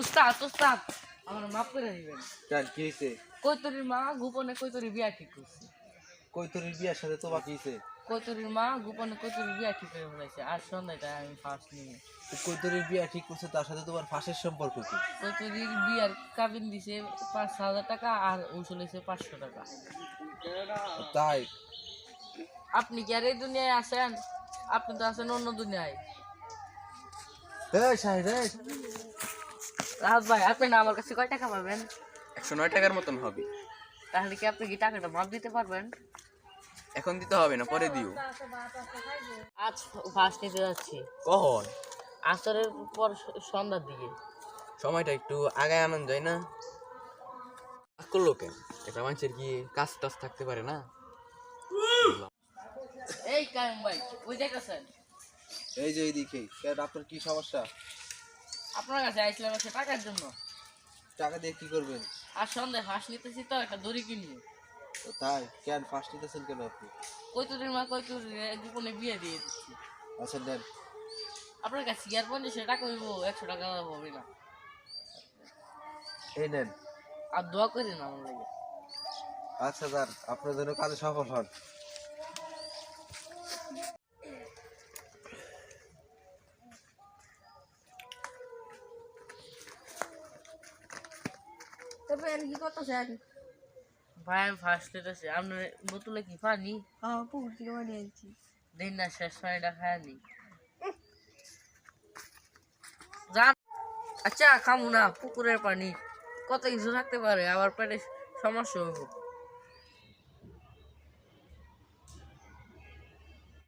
উস্তাদ উস্তাদ আমার মাফ করে দিবেন। কেন কি হয়েছে কৈতরির মা গোপনে কৈতরির বিয়া ঠিক করছে। কৈতরির বিয়ার সাথে তো বাকি হয়েছে কৈতরির মা গোপনে কৈতরির বিয়া ঠিক করে ফেলেছে আর সন্ধ্যাটা আমি ফার্স্ট নিয়ে কৈতরির বিয়া ঠিক করছে তার সাথে তোমার ফাঁসের সম্পর্ক কি? কৈতরির বিয়ার কাবিন দিছে পাঁচ হাজার টাকা আর উসুল হয়েছে পাঁচশো টাকা। তাই? আপনি কি আর এই দুনিয়ায় আছেন? আপনি তো আছেন অন্য দুনিয়ায়। এই শাহিদ এই। রাহাত ভাই আপনি না আমার কাছে কয় টাকা পাবেন? একশো নয় টাকার মতন হবে। তাহলে কি আপনি কি টাকাটা মাপ দিতে পারবেন? এখন দিতে হবে না পরে দিও। আজ ফার্স্ট নিতে যাচ্ছি কখন? আসরের পর সন্ধ্যার দিকে। সময়টা একটু আগায় আনন্দ যায় না। করল কেন? এটা মানুষের কি কাজ টাজ থাকতে পারে না? এই কায়ম ভাই ওই দেখেছেন এই যে এইদিকে আপনার কি সমস্যা? আপনার কাছে আইছিলাম একটা টাকার জন্য। টাকা দিয়ে কি করবেন? আর সন্ধ্যায় ফার্স্ট নিতেছি তো একটা দড়ি কিনবো। ও তাই? কেন ফার্স্ট নিতেছেন কেন আপনি? কই কৈতুরির মা কৈতুরির গোপনে বিয়ে দিয়ে দিচ্ছি। আচ্ছা নেন আপনার কাছে আর পঞ্চাশ টাকা হইব একশো টাকা হবে না। এই নেন। আর দোয়া করি না আমার লাগে। আচ্ছা যান। আপনার জন্য কাজে সফল হন। তবে কি করতেছেন ভাই ফার্স্ট আপনার বোতলে কি পানি হ্যাঁ পুকুর থেকে পানি আনছি। দিন না শেষ পানিটা আচ্ছা খামু না পুকুরের পানি। কত কিছু থাকতে পারে আবার পেটে সমস্যা হব।